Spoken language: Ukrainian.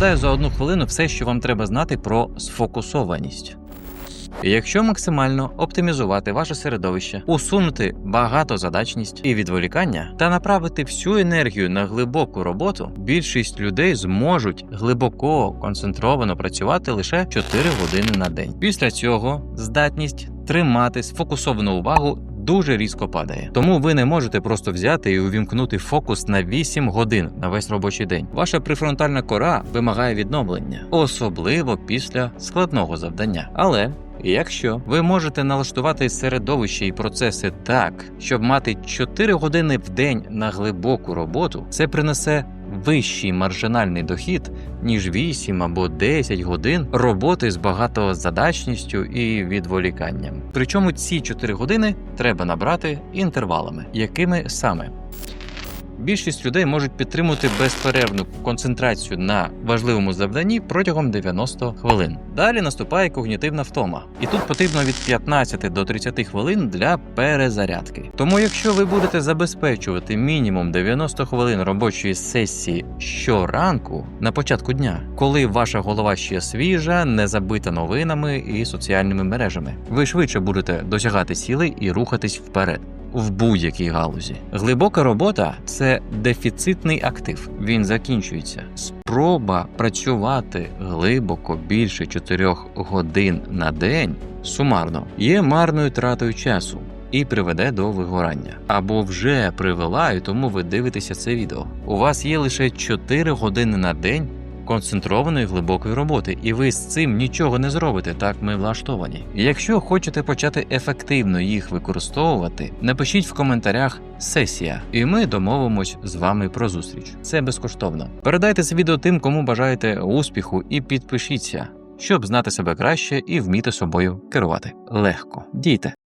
розповідаю за одну хвилину все, що вам треба знати про сфокусованість. Якщо максимально оптимізувати ваше середовище, усунути багатозадачність і відволікання та направити всю енергію на глибоку роботу, більшість людей зможуть глибоко концентровано працювати лише 4 години на день. Після цього здатність тримати сфокусовану увагу. Дуже різко падає, тому ви не можете просто взяти і увімкнути фокус на 8 годин на весь робочий день. Ваша префронтальна кора вимагає відновлення, особливо після складного завдання. Але Якщо ви можете налаштувати середовище і процеси так, щоб мати 4 години в день на глибоку роботу, це принесе вищий маржинальний дохід, ніж 8 або 10 годин роботи з багатозадачністю і відволіканням. Причому ці 4 години треба набрати інтервалами, якими саме. Більшість людей можуть підтримувати безперервну концентрацію на важливому завданні протягом 90 хвилин. Далі наступає когнітивна втома, і тут потрібно від 15 до 30 хвилин для перезарядки. Тому, якщо ви будете забезпечувати мінімум 90 хвилин робочої сесії щоранку на початку дня, коли ваша голова ще свіжа, не забита новинами і соціальними мережами, ви швидше будете досягати цілей і рухатись вперед в будь-якій галузі. Глибока робота це дефіцитний актив. Він закінчується. Спроба працювати глибоко більше 4 годин на день сумарно є марною тратою часу. І приведе до вигорання або вже привела, і тому ви дивитеся це відео. У вас є лише 4 години на день концентрованої глибокої роботи, і ви з цим нічого не зробите. Так ми влаштовані. Якщо хочете почати ефективно їх використовувати, напишіть в коментарях сесія, і ми домовимось з вами про зустріч. Це безкоштовно. Передайте це відео тим, кому бажаєте успіху, і підпишіться, щоб знати себе краще і вміти собою керувати. Легко дійте.